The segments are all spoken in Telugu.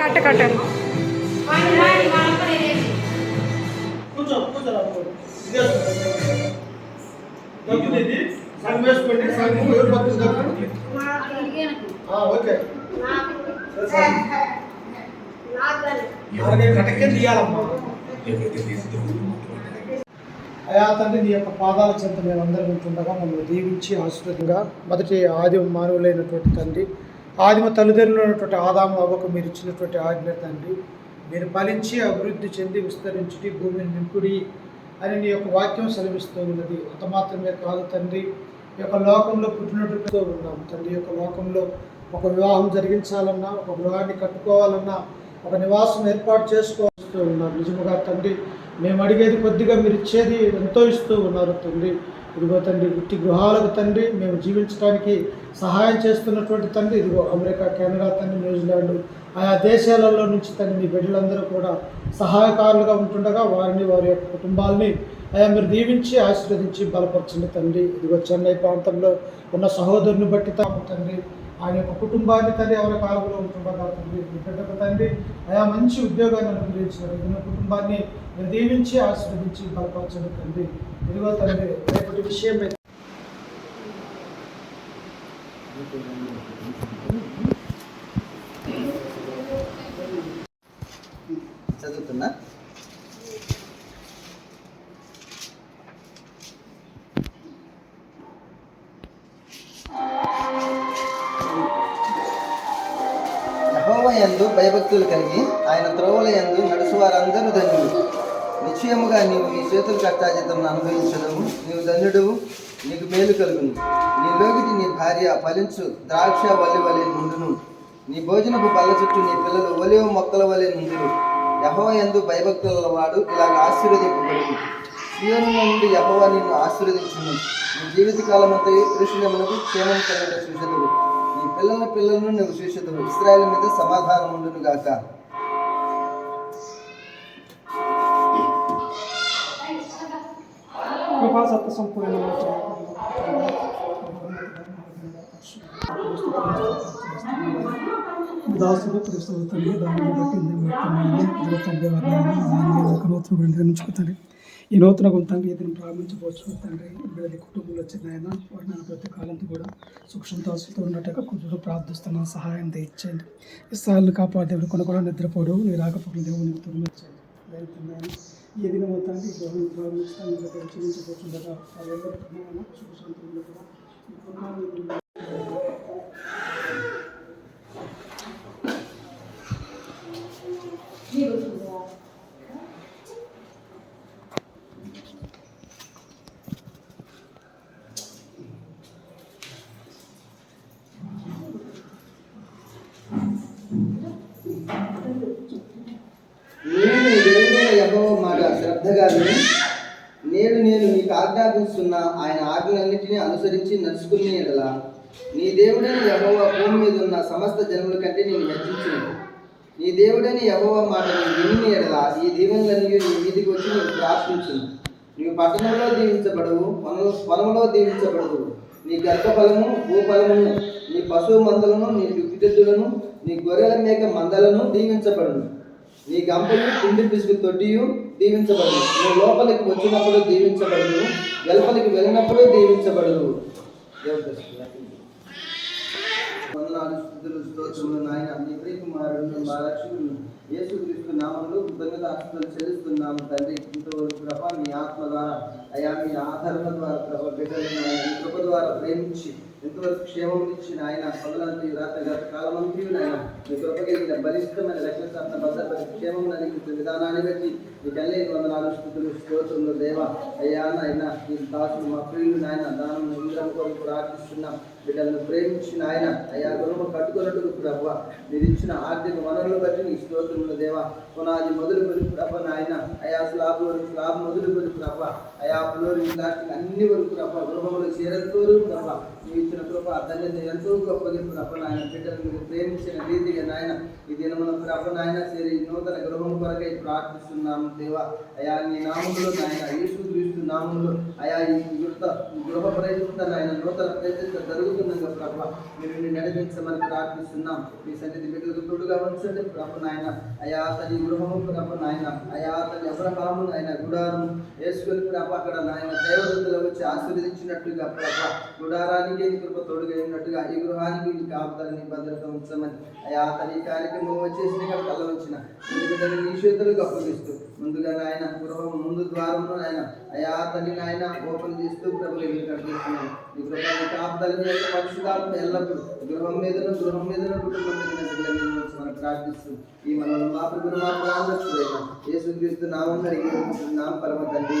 కట్ట కట్టాలి అయా తండ్రి నీ యొక్క పాదాల చెంత మేమందరం ఉంటుండగా మమ్మల్ని దీవించి ఆశ్రదంగా మొదటి ఆది మానవులైనటువంటి తండ్రి ఆదిమ తల్లిదండ్రులైనటువంటి ఆదాము అవ్వకు మీరు ఇచ్చినటువంటి ఆజ్ఞ తండ్రి మీరు ఫలించి అభివృద్ధి చెంది విస్తరించుటి భూమిని నింపుడి అని నీ యొక్క వాక్యం సెలవిస్తూ ఉన్నది. అంత మాత్రమే కాదు తండ్రి ఈ యొక్క లోకంలో పుట్టినట్టుతో ఉన్నాం తండ్రి యొక్క లోకంలో ఒక వివాహం జరిగించాలన్నా ఒక గృహాన్ని కట్టుకోవాలన్నా ఒక నివాసం ఏర్పాటు చేసుకోవాల్సి ఉన్నారు నిజముగా తండ్రి మేము అడిగేది కొద్దిగా మీరు ఇచ్చేది ఎంతో ఇస్తూ ఉన్నారు తండ్రి. ఇదిగో తండ్రి వృత్తి గృహాలకు తండ్రి మేము జీవించడానికి సహాయం చేస్తున్నటువంటి తండ్రి ఇదిగో అమెరికా కెనడా తండ్రి న్యూజిలాండ్ ఆయా దేశాలలో నుంచి తండ్రి మీ బిడ్డలందరూ కూడా సహాయకారులుగా ఉంటుండగా వారిని వారి యొక్క కుటుంబాలని ఆయా మీరు దీవించి ఆశీర్వదించి బలపరచండి తండ్రి. ఇదిగో చెన్నై ప్రాంతంలో ఉన్న సహోదరుని బట్టి తాము తండ్రి. ఆయన యొక్క కుటుంబాన్ని తండ్రి ఎవరి కాలంలో ఉంటుండగా తండ్రి బిడ్డకు తండ్రి. ఆయా మంచి ఉద్యోగాన్ని అనుగ్రహించిన ఇదిగో కుటుంబాన్ని మీరు దీవించి ఆశీర్వదించి బలపరచండి తండ్రి. ఇదిగో తండ్రి రేపటి విషయం చదువుతున్నా? యెహోవాయందు భయభక్తులు కలిగి ఆయన త్రోవల యందు నడుచువారందరూ ధన్యులు. నిశ్చయముగా నీవు నీ చేతుల కష్టాజితమును అనుభవించడము నీవు ధన్యుడువు నీకు మేలు కలుగును. నీ లోగిటి నీ భార్య ఫలించు ద్రాక్ష వల్లి వలె నుండును. నీ భోజనపు బల్ల చుట్టూ నీ పిల్లలు ఒలివ మొక్కల వలె నుండును యహోవ యందు భయభక్తుల వాడు ఇలాగ ఆశీర్వదింపబడును. సీయోను నుండి యహోవ నిన్ను ఆశీర్వదించును. నీ జీవితకాలమంతా పురుషులమునకు క్షేమం కలిగిన చూసదువు నీ పిల్లల పిల్లలను నువ్వు చూసదువు ఇస్రాయల్ మీద సమాధానం ఉండును గాక. కృపా సత్య సంపూర్ణ దాసుడు క్రీస్తు తండ్రి దానిని బట్టి ఇందులో తండ్రి వారిని నూతన ఈ నూతన గుంతంగా ఇతను ప్రారంభించవచ్చు తండ్రి వీళ్ళది కుటుంబంలో వచ్చిన ఆయన వారి ప్రతి కాలంతో కూడా సుక్షంతాసులతో ఉన్నట్టుగా కొంచెం ప్రార్థిస్తున్న సహాయం తెచ్చండి ఇస్తాలను కాపాడేవాడు కొన్ని కూడా నిద్రపోడు నీ రాకపోకలు దేవునికి తుడిమించండి వెళ్తున్నాను ఈ దిన మొత్తానికి గృహం ప్రారంభిస్తాను చూపించబోతుండగా వాళ్ళందరూ సుఖ సంతోషంగా ఈ కుటుంబాన్ని నేను దేవుడైన యెహోవా మాట శ్రద్ధగా విని నేడు నేను నీకు ఆజ్ఞాపిస్తున్న ఆయన ఆజ్ఞలన్నిటినీ అనుసరించి నడుచుకునే ఎడల నీ దేవుడని యహోవ భూమి మీద ఉన్న సమస్త జనముల కంటే నేను హెచ్చించును నీ దేవుడని యహోవ మాట నేను విని ఎడల ఈ దీవెనలన్నీ నీ మీదికి వచ్చి నేను ప్రార్థించును. నీవు పట్టణంలో దీవించబడవు వనము పొలంలో దీవించబడవు. నీ గర్భఫలము భూఫలమును నీ పశువు మందలను నీ దుగ్గిదెద్దులను నీ గొర్రెల మేక మందలను దీవించబడును. నీ గంపలు పిండి పిసుకు తొట్టియు దీవించబడదు నువ్వు లోపలికి వచ్చినప్పుడు దీవించబడదు వెలుపలికి వెళ్ళినప్పుడు దీవించబడదు వందనాలు స్తుతులు స్తోత్రములు నాయన నీ ప్రియ కుమారుడు మా రక్షకుడు యేసుక్రీస్తు నామంలో కృతజ్ఞత ఆస్తులు చెల్లిస్తున్నాము తండ్రి ఇంతవరకు ప్రభ మీ ఆత్మ ద్వారా అయా మీ ఆదరణ ద్వారా ప్రభ బిడ్డలు కృప ద్వారా ప్రేమించి ఇంతవరకు క్షేమం ఇచ్చిన ఆయన పదలంతి రాత గత కాలమంతి ఆయన. మీ కృప బలిష్టమైన రక్షణ భద్రపడి క్షేమం అందించిన విధానాన్ని బట్టి మీ కళ్ళే వందనాలు స్థుతులు స్తోత్రులు దేవ. అయ్యా నాయన మీ దాసులు మా ప్రియులు నాయన దానం ఇంద్రం కొరకు ప్రార్థిస్తున్నాం. బిడ్డలను ప్రేమించిన ఆయన అయ్యా గుణము కట్టుకున్నట్టు ప్రభు మీరు ఇచ్చిన ఆర్థిక వనరులు బట్టి నీ స్తోత్రములు దేవ. పునాది మొదలు కొని ప్రభ నాయన. అయా స్లాబ్ స్లాబ్ మొదలు కొని ప్రభ అయా ఫ్లోరింగ్ ప్లాస్టిక్ అన్ని వరకు ప్రభ గృహములు చేరంతోరు ప్రభ నీవు ఇచ్చిన కృప ధన్యత ఎంతో గొప్పది ప్రభ నాయన బిడ్డలు మీరు ప్రేమించిన రీతిగా నాయన ఈ దినమున ప్రభ నాయన సరి నూతన గృహం కొరకై ప్రార్థిస్తున్నాము దేవా. అయా నీ నామంలో నాయన యేసు క్రీస్తు నామంలో అయా ఈ గృహ గృహ ప్రయత్నం నాయన నూతన ప్రయత్నం జరుగుతుండగా ప్రభ మీరు నడిపించమని ప్రార్థిస్తున్నాం మీ సన్నిధి బిడ్డలకు తోడుగా ఉంచండి ప్రభ నాయన. అయా తల్లి గృహము ప్రభ నాయన అయా తల్లి అబ్రహాము నాయన గుడారం వేసుకొని ప్రభ అక్కడ నాయన దేవదత్తులు వచ్చి ఆశీర్వదించినట్లుగా ప్రభ గుడారానికి నీ కృప తోడుగా ఉన్నట్టుగా ఈ గృహానికి నీ కాపుదలని భద్రత ఉంచమని. అయా తల్లి ఈ కార్యక్రమం వచ్చేసిన ఇక్కడ కళ్ళ వచ్చిన ఎందుకంటే నీ చేతులకు అప్పగిస్తూ ముందుగా నాయన గృహం ముందు ద్వారంలో నాయన అయా తల్లి నాయన ఓపెన్ చేస్తూ ప్రభులు ఇల్లు కట్టిస్తున్నాను నీ గృహాన్ని కాపుదలని యొక్క పరిశుధాత్మ ఎల్లప్పుడూ గృహం మీదను గృహం మీదను కుటుంబం మీద బిడ్డల ప్రార్థిస్తూ ఈ మనం మా ప్రభు మా ప్రార్థిస్తున్నాం యేసుక్రీస్తు నామం కలిగి నామ పరమ తండ్రి.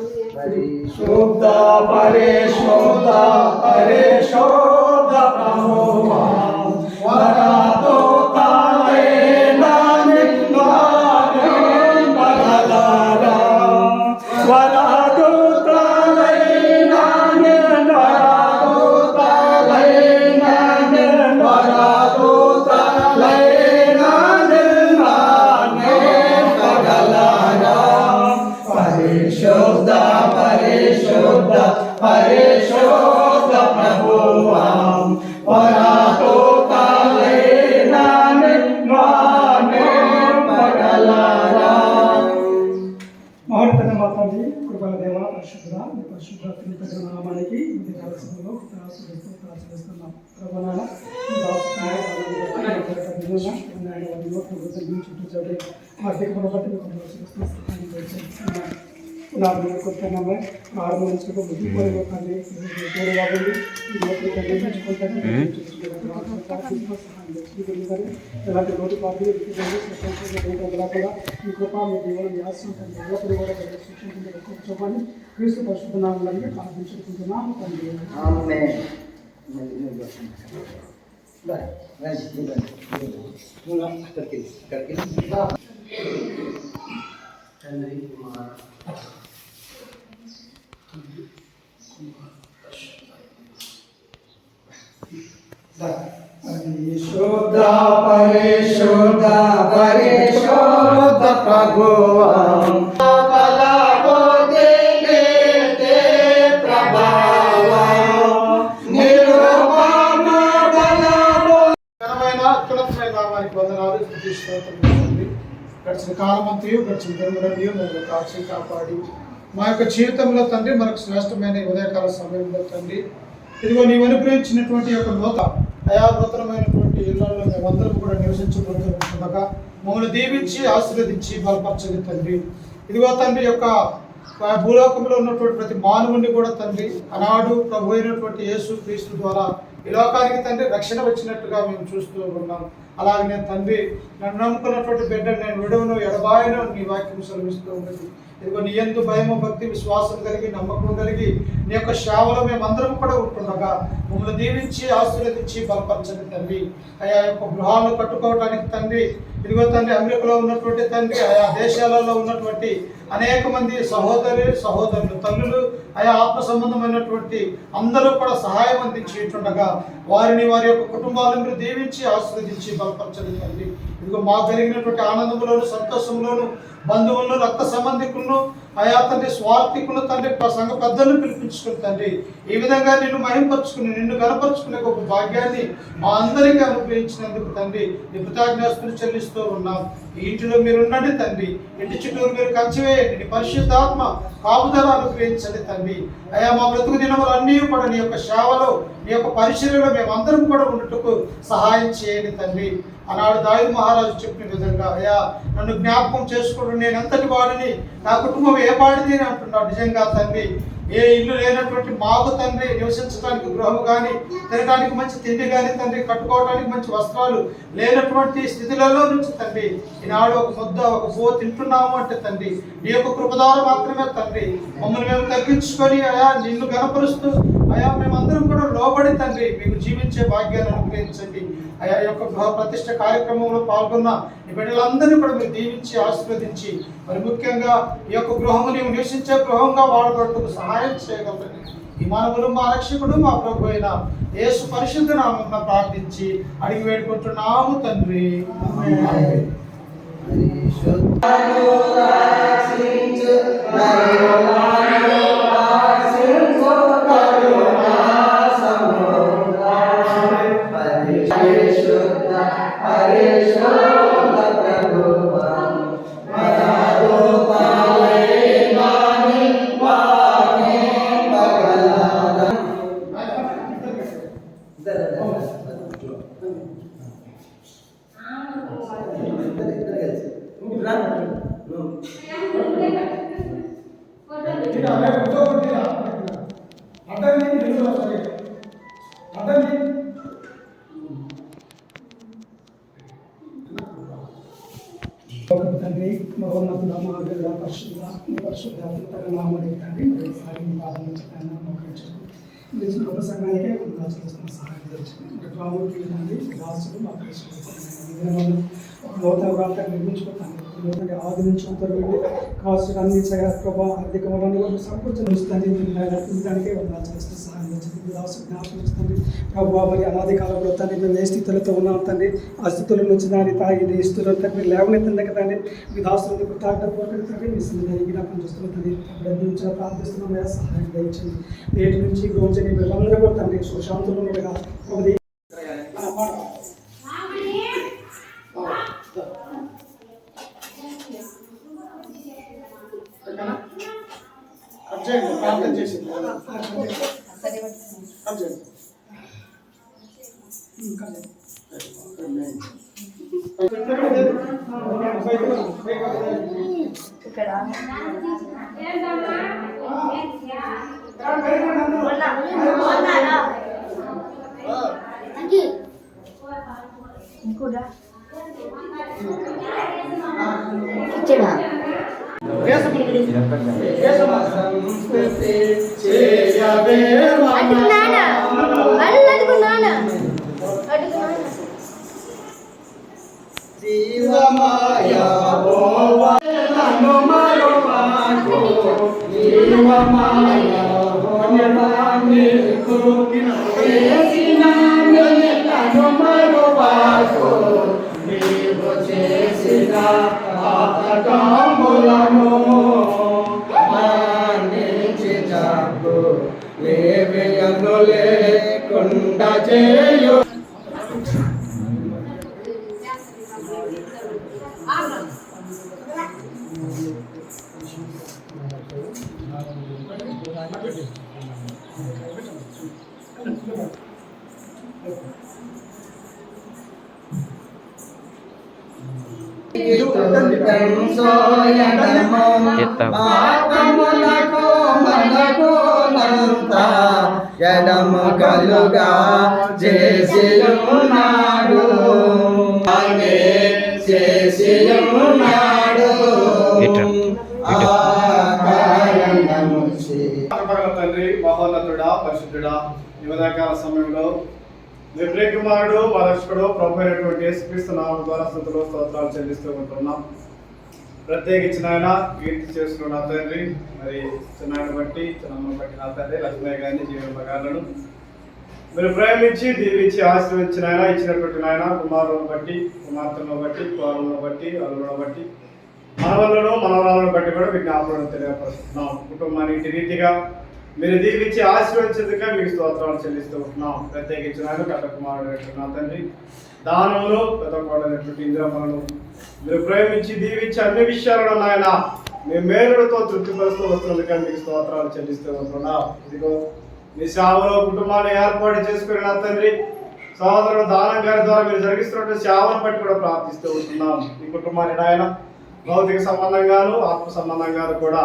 తండ్రి యొక్క కుమారుని యొక్క పరిశుద్ధాత్మ. అయ్యా, పరిశుద్ధ పెద్ద నామానికి ఇది కాల్సిందో ప్రార్థిస్తూ ప్రార్థిస్తున్నాం ప్రభునాన చుట్టూ చదివి ఆర్థిక బట్టి నాకు కొత్తనమ్మ ఆరంభించుకో బుద్ధి పోయి కానీ తోడు కాబట్టి ఈ లోపల కంటే ఎలాంటి లోటు పాటు కూడా ఈ కృప మీ దేవుడు మీ ఆశించండి ఎల్లప్పుడూ కూడా సృష్టించండి చూపండి క్రీస్తు పరిశుద్ధనామాలని ప్రార్థించుకుంటున్నాము తండ్రి ఆమేన్. మళ్ళీ గడిచిన కాలమంతయు మమ్మల్ని కాచి కాపాడి. మా యొక్క జీవితంలో తండ్రి మనకు శ్రేష్టమైన ఉదయకాల సమయంలో తండ్రి. ఇదిగో నీవు అనుగ్రహించినటువంటి యొక్క నూత అయా ఇళ్ళలో మేమందరం కూడా నివసించబడుతుండగా మమ్మల్ని దీవించి ఆశీర్వదించి బలపరచండి తండ్రి. ఇదిగో తండ్రి యొక్క భూలోకంలో ఉన్నటువంటి ప్రతి మానవుని కూడా తండ్రి ఆనాడు ప్రభు అయినటువంటి యేసు క్రీస్తు ద్వారా ఈ లోకానికి తండ్రి రక్షణ వచ్చినట్టుగా మేము చూస్తూ ఉన్నాం. అలాగే నేను తండ్రి నన్ను నమ్ముకున్నటువంటి బిడ్డ నేను విడవను ఎడబాయను నీ వాక్యం సెలవిస్తూ ఉన్నది ఇదిగో నీ ఎందు భయము భక్తి విశ్వాసం కలిగి నమ్మకం కలిగి నీ యొక్క సేవలో మేమందరం కూడా ఉంటుండగా మమ్మల్ని దీవించి ఆశీర్వదించి బలపరచండి తండ్రి. ఆయా యొక్క గృహాలను కట్టుకోవడానికి తండ్రి ఇదిగో తండ్రి అమెరికాలో ఉన్నటువంటి తండ్రి ఆయా దేశాలలో ఉన్నటువంటి అనేక మంది సహోదరి సహోదరులు తల్లులు ఆయా ఆత్మ సంబంధమైనటువంటి అందరూ కూడా సహాయం అందించేటుండగా వారిని వారి యొక్క కుటుంబాలను మీరు దీవించి ఆశీర్వదించి బలపరచండి తండ్రి. ఇదిగో మాకు జరిగినటువంటి ఆనందంలోను సంతోషంలోను బంధువులను రక్త సంబంధికులను ఆయా తండ్రి స్వార్థికులను తండ్రి ప- సంఘ పెద్దలను పిలిపించుకుని తండ్రి ఈ విధంగా నిన్ను మహింపరుచుకుని నిన్ను కనపరుచుకునే ఒక భాగ్యాన్ని మా అందరికీ అనుగ్రహించినందుకు తండ్రి నీ కృతజ్ఞాస్తులు చెల్లిస్తూ ఉన్నాం. ఈ ఇంటిలో మీరు ఉండండి తండ్రి ఇంటి చుట్టూరు మీరు కంచివేయండి నీ పరిశుద్ధాత్మ కాపుదల అనుగ్రహించండి తండ్రి. అయా మా బ్రతుకు దినములు అన్నీ కూడా నీ యొక్క సేవలో నీ యొక్క పరిచర్యలో మేమందరం కూడా ఉండటకు సహాయం చేయండి తండ్రి. ఆనాడు దాయు మహారాజు చెప్పిన విధంగా అయ్యా నన్ను జ్ఞాపకం చేసుకోవడం నేను ఎంతటి వాడిని. నా కుటుంబం ఏ పాడిది అని అంటున్నాడు. నిజంగా తండ్రి ఏ ఇల్లు లేనటువంటి మాకు తండ్రి నివసించడానికి గృహం కానీ తినడానికి మంచి తిండి కానీ తండ్రి కట్టుకోవడానికి మంచి వస్త్రాలు లేనటువంటి స్థితిలలో నుంచి తండ్రి ఈనాడు ఒక ముద్ద ఒక పో తింటున్నాము అంటే తండ్రి నీ యొక్క కృపదారు మాత్రమే తండ్రి. మమ్మల్ని మేము తగ్గించుకొని అయా నిన్ను గనపరుస్తూ అయా మేమందరం కూడా లోబడి తండ్రి మీకు జీవించే భాగ్యాన్ని అనుగ్రహించండి. అయా యొక్క గృహ ప్రతిష్ట కార్యక్రమంలో పాల్గొన్న ఈ బిడ్డలందరినీ కూడా మీరు దీవించి ఆశీర్వదించి మరి ముఖ్యంగా ఈ యొక్క గృహము నీవు నివసించే గృహంగా వాడబడుటకు సహాయం చేయగలరని ఈ మానవులు మా రక్షకుడు మా ప్రభు అయిన యేసు పరిశుద్ధ నామం ప్రార్థించి అడిగి వేడుకుంటున్నాము తండ్రి. తండ్రి మహోన్నతుడ మహాగరుడ పరిశుద్ధ నీ పరిశుద్ధాత్మక నామడి తండ్రి మరి సారి మీ పాదం నుంచి ఆయన మోకరించుకుంటూ నిజ గొప్ప సంఘానికే వందనాలు చేస్తున్న సహాయం తెచ్చింది ఇంకా ప్రాముఖ్యంగా తండ్రి రాసులు మా పరిశుద్ధ ఒక నూతన ప్రాంతం నిర్మించుకుంటాను ఎందుకంటే ఆది నుంచి అంతవరకు కావాల్సిన అన్ని ప్రభావ ఆర్థిక వలన కూడా సమకూర్చనిస్తుంది దానికే వందనాలు చేస్తున్న సహాయం చేస్తుంది రాసు జ్ఞాపకం ప్రభావ మరి అనాది కాలంలో తండ్రి మేము ఏ స్థితులతో ఉన్నాం తండ్రి? ఆ స్థితుల నుంచి దాన్ని తాగి ఈ స్థితులు తండ్రి లేవనెత్తండి కదా తండ్రి మీ దాసులు కృతజ్ఞత తండ్రి? మీ సన్నిధి జ్ఞాపకం చేస్తున్నాం తండ్రి. నుంచి ప్రార్థిస్తున్నాం సహాయం దయచింది నేటి నుంచి గోచని వీళ్ళందరూ కూడా తండ్రి సుశాంతులు ఉండగా పాపములకు మనకు నంత ఎడము కలుగా చేసి ఉన్నాడు చేసి ఉన్నాడు తండ్రి మహోన్నతుడా పరిశుద్ధుడా యువదాకాల సమయంలో మీ ప్రియ కుమారుడు మా ప్రభు అయినటువంటి యేసుక్రీస్తు నామం ద్వారా స్థుతులు స్తోత్రాలు చెల్లిస్తూ ఉంటున్నాం. ప్రత్యేకించిన ఆయన కీర్తి చేసుకున్న నా తండ్రి. మరి చిన్నాయన బట్టి చిన్నమ్మను బట్టి నా తండ్రి లక్ష్మయ్య గారిని జీవన మీరు ప్రేమించి దీవించి ఆశీర్వదించిన ఆయన ఇచ్చినటువంటి నాయన కుమారులను బట్టి కుమార్తెలను బట్టి కుమారులను బట్టి అల్లులను బట్టి మనవలను మనవరాలను బట్టి కూడా విజ్ఞాపనలు తెలియపరుస్తున్నాం. కుటుంబాన్ని రీతిగా మీరు దీవించి ఆశీర్వదించేందుకే మీకు స్తోత్రాలు చెల్లిస్తూ ఉంటున్నాం. ప్రత్యేకించిన కథ కుమారుడు నా తండ్రి. దానములు పెద్ద కోడలైనటువంటి ఇంద్రమలను మీరు ప్రేమించి దీవించి అన్ని విషయాలను నాయన మీ మేలులతో తృప్తిపరుస్తూ వస్తున్నందుకే మీకు స్తోత్రాలు చెల్లిస్తూ ఉంటున్నాం. ఇదిగో మీ సేవలో కుటుంబాన్ని ఏర్పాటు చేసుకుని నా తండ్రి సోదరుడు దానం గారి ద్వారా మీరు జరిగిస్తున్న సేవను బట్టి కూడా ప్రార్థిస్తూ ఉంటున్నాం. ఈ కుటుంబాన్ని నాయన భౌతిక సంబంధంగాను ఆత్మ సంబంధంగాను కూడా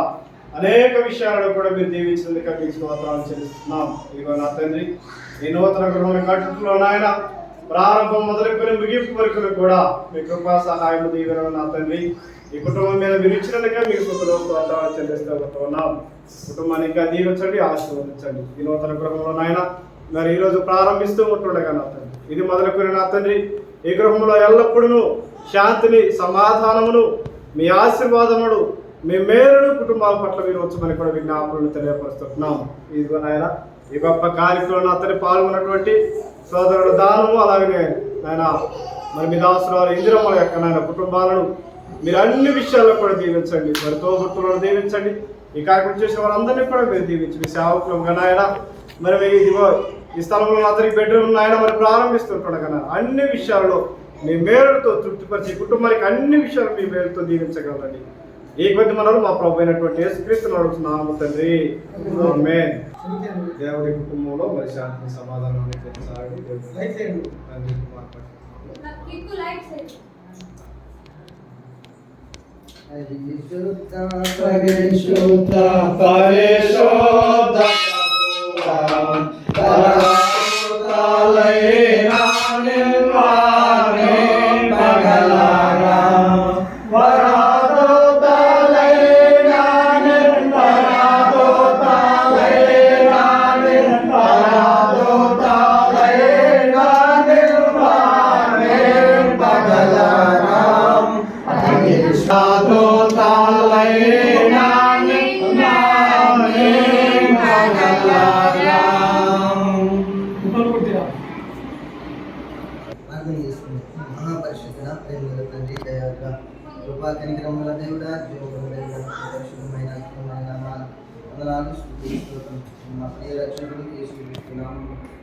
అనేక విషయాలను కూడా మీరు దీవించినందుకు మీకు స్తోత్రాలు చెల్లిస్తున్నాం. ఇదిగో నా తండ్రి ఈ నూతన గృహం కట్టులో నాయన ప్రారంభం మొదలుకొని ముగింపు వరకు కూడా మీ కృపా సహాయం దీవెన నా తండ్రి. ఈ కుటుంబం మీద మీరు ఇచ్చినందుకే మీ కృపలో స్తోత్రాలు చెల్లిస్తూ ఉన్నాం. కుటుంబాన్ని ఇంకా దీవించండి ఆశీర్వదించండి. ఈ నూతన గృహంలో నాయన మరి ఈ రోజు ప్రారంభిస్తూ ఉంటుండగా నా తండ్రి. ఇది మొదలుకొని నా తండ్రి ఈ గృహంలో ఎల్లప్పుడూ శాంతిని సమాధానమును మీ ఆశీర్వాదముడు మీ మేలును కుటుంబాల పట్ల మీరు వచ్చమని కూడా విజ్ఞాపనలు తెలియపరుస్తున్నాం. ఇదిగో నాయన ఈ గొప్ప కార్యక్రమంలో అతని పాల్గొన్నటువంటి సోదరుడు దానము అలాగనే ఆయన మరి మీ దాసురాలు ఇందిరమ్మ యొక్క నాయన కుటుంబాలను మీరు అన్ని విషయాల్లో కూడా దీవించండి. మరి తోబుట్టులను దీవించండి. ఈ కార్యక్రమం చేసిన వారందరినీ కూడా మీరు దీవించి మీ సేవకులు నాయన మరి మీ ఇదిగో ఈ స్థలంలో అతనికి బెడ్రూమ్ నాయన మరి ప్రారంభిస్తుంటాడు అన్ని విషయాల్లో మీ మేలుతో తృప్తిపరిచి కుటుంబానికి అన్ని విషయాలు మీ మేలుతో దీవించగలరండి. ఈ కొద్ది మనలు మా ప్రభు అయినటువంటి యేసుక్రీస్తుని అడుగుతున్నాము తండ్రి. ఆమేన్. దేవుడి కుటుంబంలో మరి శాంతి సమాధానం కొనసాగి తండ్రి కుమార్ పరిశుద్ధ పరిశుద్ధ మహాపరిశుద్ధుడ తండ్రి దయాక కృపా కనికరముల దేవుడా జీవముల దేవుడా పరిశుద్ధమైన వందనాలు మా ప్రియ రక్షకుడు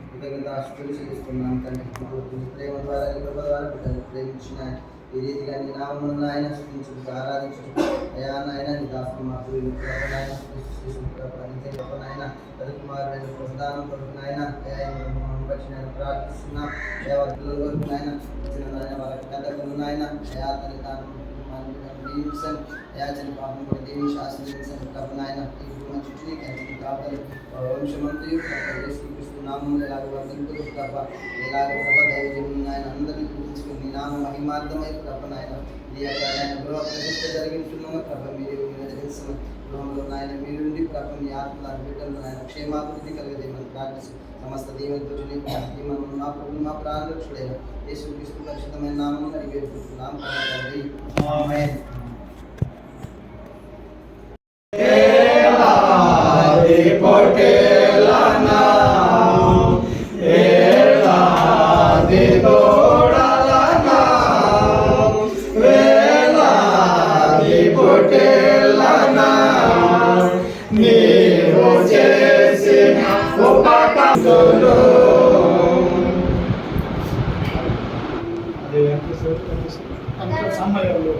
కృతజ్ఞత తండ్రి ప్రేమ ద్వారా కృప ద్వారా బిడ్డలు ప్రేమించిన ఈ రీతిగా నీ నామమును ఆయన స్థుతించుకు ఆరాధించు అయా నాయన నీ దాసులు మా ప్రియులు ప్రధానం కొరకు నాయన అయా అయా వారి పిల్లల వరకు నాయన ఇచ్చిన నాయన వాళ్ళ కథకులు నాయన అయా తల్లి తాను దీవించండి అయా చిన్న పాపం కూడా దీవించి ఆశీర్వదించండి ప్రభు నాయన ఈ కుటుంబం చుట్టూ నీకు ఎంతటి కాపాలి వంశమంత్రి యేసుక్రీస్తు నామం ఎలాగ వర్ధింపులు ప్రభ ఎలాగ ప్రభ దైవజనం నాయన అందరినీ గురించుకుని నీ నామ మహిమార్థమై ప్రభ నాయన నీ యొక్క నాయన గృహ ప్రతిష్ట జరిగించున్నాము ప్రభ మీరు నిర్వహిస్తున్న గృహంలో నాయన మీరుండి ప్రభ మీ ఆత్మ బిడ్డలు నాయన క్షేమాభివృద్ధి కలిగదేమని ప్రార్థిస్తూ సమస్త దీవెనతో మనం మా ప్రభు మా ప్రాణరక్షుడైన యేసుక్రీస్తు పరిశుద్ధమైన నామం అడిగి వేడుకుంటున్నాం. తండ్రి మరొకసారి సమయంలో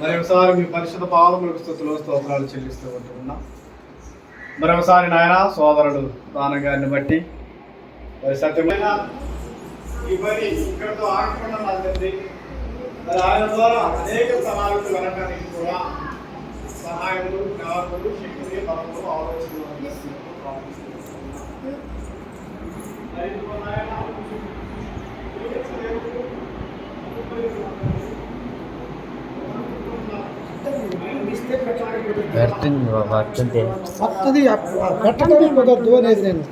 మరి ఒకసారి మీ పరిశుద్ధ పాలములకు స్థుతులు స్తోత్రాలు చెల్లిస్తూ ఉంటున్నాం మరొకసారి నాయన సోదరుడు దానం గారిని బట్టి. మరి సత్యమైన ఈ పని ఇక్కడతో ఆగకుండా నా తండ్రి మరి ఆయన ద్వారా అనేక ప్రణాళికలు వెళ్ళడానికి కూడా సహాయములు జ్ఞాపకులు శక్తిని బలములు ఆలోచనలు ಬರ್ತೀನಿ ಬರ್ತದೆ ಬರ್ತದೆ ಕಟ್ಟಡವೇ ಗೊತ್ತಾಗ್ತದೆ ಓನೇದು ನಾನು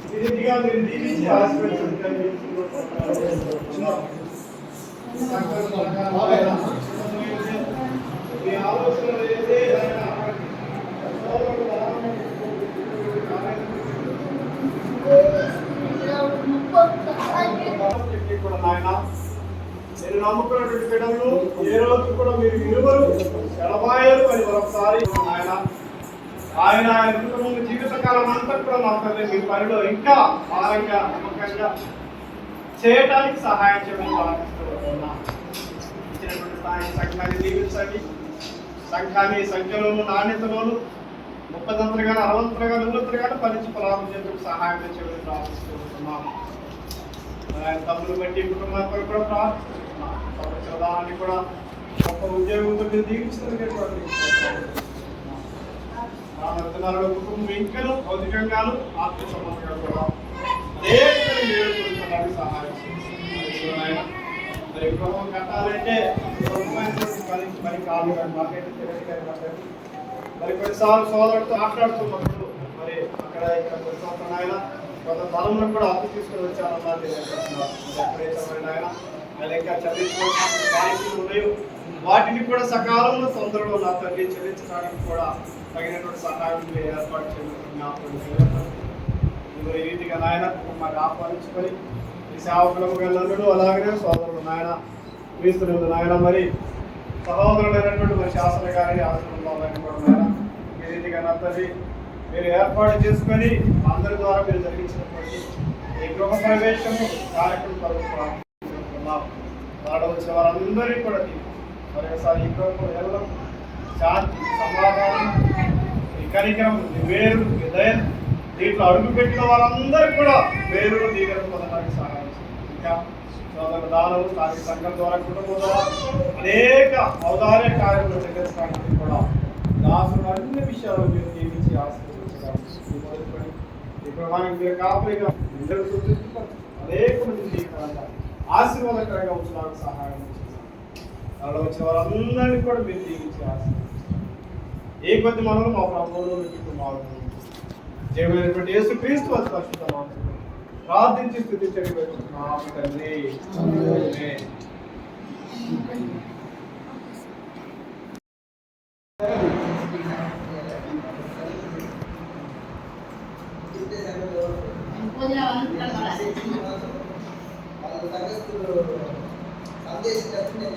ಯಾವ చెప్పి కూడా నాయన నేను నమ్ముకున్నటువంటి బిడ్డలను ఏ రోజు కూడా మీరు విలువలు ఎడబాయరు అని మరొకసారి ఆయన ఆయన ఆయన కుటుంబం జీవితకాలం అంతా కూడా మా మీ పనిలో ఇంకా భారంగా నమ్మకంగా చేయటానికి సహాయం చేయమని ప్రార్థిస్తున్నాం. ఇచ్చినటువంటి సహాయం సంఘాన్ని దీవించండి. సంఘాన్ని సంఖ్యలోను నాణ్యతలోను ముప్పదంతలుగా అరవంతలుగా నూరంతలుగా పరిచి ప్రారంభించేందుకు సహాయం చేయమని ప్రార్థిస్తున్నాం. తమ్ముడు బట్టి కుటుంబాన్ని కూడా ప్రార్థిస్తున్నాం. కూడా గొప్ప ఉద్యోగంతో మీరు దీవిస్తుంది రామరత్నాలలో కుటుంబం ఇంకను భౌతికంగాను ఆత్మ సంబంధంగా కూడా సహాయం మరి గృహం కట్టాలంటే మరి కాదు మాకైతే తెలియదు మరి. కొన్నిసార్లు సోదరుడితో మాట్లాడుతున్నప్పుడు మరి అక్కడ ఇక్కడ కొన్ని ఆయన కొంత తరంలో కూడా అప్పు తీసుకుని వచ్చారన్నా తెలియజేస్తున్నారు ఆయన ఇంకా చదివించుకోవాల్సిన ఉన్నాయో. వాటిని కూడా సకాలంలో తొందరలో నా తల్లి చెల్లించడానికి కూడా తగినటువంటి సహాయం ఏర్పాటు చేయడం జ్ఞాపకం చేయాలి. ఈ రీతిగా నాయన మాకు ఆహ్వానించుకొని ఈ సేవకులకు వెళ్ళండు అలాగనే సోదరుడు నాయన క్రీస్తునందు నాయన మరి సహోదరుడైనటువంటి మరి శాసన గారి ఆశ్రమంలోని కూడా నాయన ఈ రీతిగా నా తల్లి మీరు ఏర్పాటు చేసుకొని అందరి ద్వారా మీరు జరిగించినటువంటి ఈ గృహ ప్రవేశము కార్యక్రమం కొరకు ప్రార్థిస్తున్నాం వచ్చిన వారందరికీ కూడా మరొకసారి ఈ గృహం ఎల్లం శాంతి సమాధానం ఈ కార్యక్రమం వేరు ఈ దీంట్లో అడుగు పెట్టిన వారందరూ కూడా వేరు దీవెన పొందడానికి సహాయం ఇంకా సోదరు దానము కార్య సంఘం ద్వారా కుటుంబం ద్వారా అనేక ఔదార్య కార్యక్రమాలు జరిగించడానికి కూడా దాసులు అన్ని విషయాలు మీరు దీవించి ఆశ్రయించారు ప్రభావానికి మీరు కాపరిగా అనేక మంది జీవితాలను ఆశీర్వాదకరంగా ఉంచడానికి సహాయం అలా వచ్చిన వారందరినీ కూడా మీరు దీవించి ఆశీర్వదించాలి ఏ కొద్ది మనలో మా ప్రభువులో పెట్టుకున్నాము దేవుడైనటువంటి యేసు క్రీస్తు వారి పరిశుద్ధ ప్రార్థించి స్థుతి చెడిపోతున్నాము తండ్రి. ఆమేన్. వాళ్ళ సంఘస్థులు నేను